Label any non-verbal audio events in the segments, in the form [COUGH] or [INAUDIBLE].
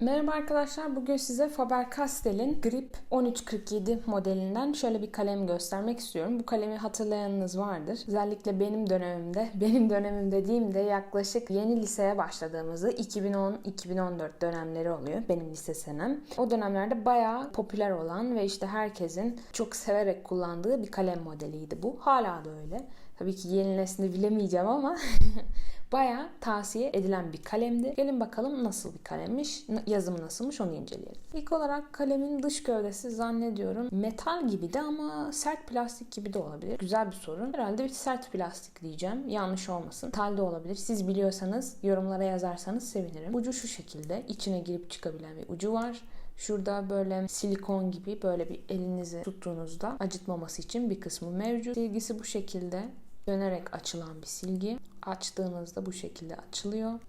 Merhaba arkadaşlar. Bugün size Faber-Castell'in Grip 1347 modelinden şöyle bir kalem göstermek istiyorum. Bu kalemi hatırlayanınız vardır. Özellikle benim dönemimde, [LAUGHS] benim dönemim dediğimde yaklaşık yeni liseye başladığımızda 2010-2014 dönemleri oluyor. Benim lise senem. O dönemlerde bayağı popüler olan ve işte herkesin çok severek kullandığı bir kalem modeliydi bu. Hala da öyle. Tabii ki yeni bilemeyeceğim ama [LAUGHS] bayağı tavsiye edilen bir kalemdi. Gelin bakalım nasıl bir kalemmiş, yazımı nasılmış onu inceleyelim. İlk olarak kalemin dış gövdesi zannediyorum metal gibi de ama sert plastik gibi de olabilir. Güzel bir sorun. Herhalde bir sert plastik diyeceğim. Yanlış olmasın. Metal de olabilir. Siz biliyorsanız yorumlara yazarsanız sevinirim. Ucu şu şekilde. içine girip çıkabilen bir ucu var. Şurada böyle silikon gibi böyle bir elinizi tuttuğunuzda acıtmaması için bir kısmı mevcut. Silgisi bu şekilde dönerek açılan bir silgi. Açtığınızda bu şekilde açılıyor.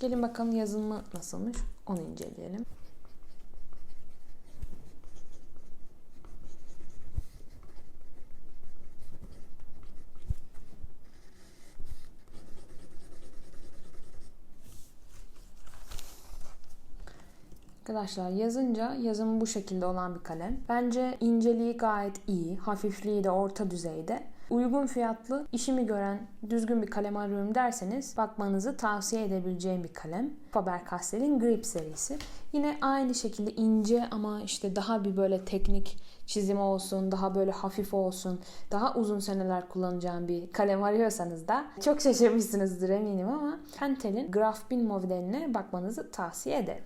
Gelin bakalım yazılımı nasılmış onu inceleyelim. Arkadaşlar yazınca yazımı bu şekilde olan bir kalem. Bence inceliği gayet iyi, hafifliği de orta düzeyde. Uygun fiyatlı, işimi gören düzgün bir kalem arıyorum derseniz bakmanızı tavsiye edebileceğim bir kalem. Faber-Castell'in Grip serisi. Yine aynı şekilde ince ama işte daha bir böyle teknik çizimi olsun, daha böyle hafif olsun, daha uzun seneler kullanacağım bir kalem arıyorsanız da çok şaşırmışsınızdır eminim ama Pentel'in Graph Bin modeline bakmanızı tavsiye ederim.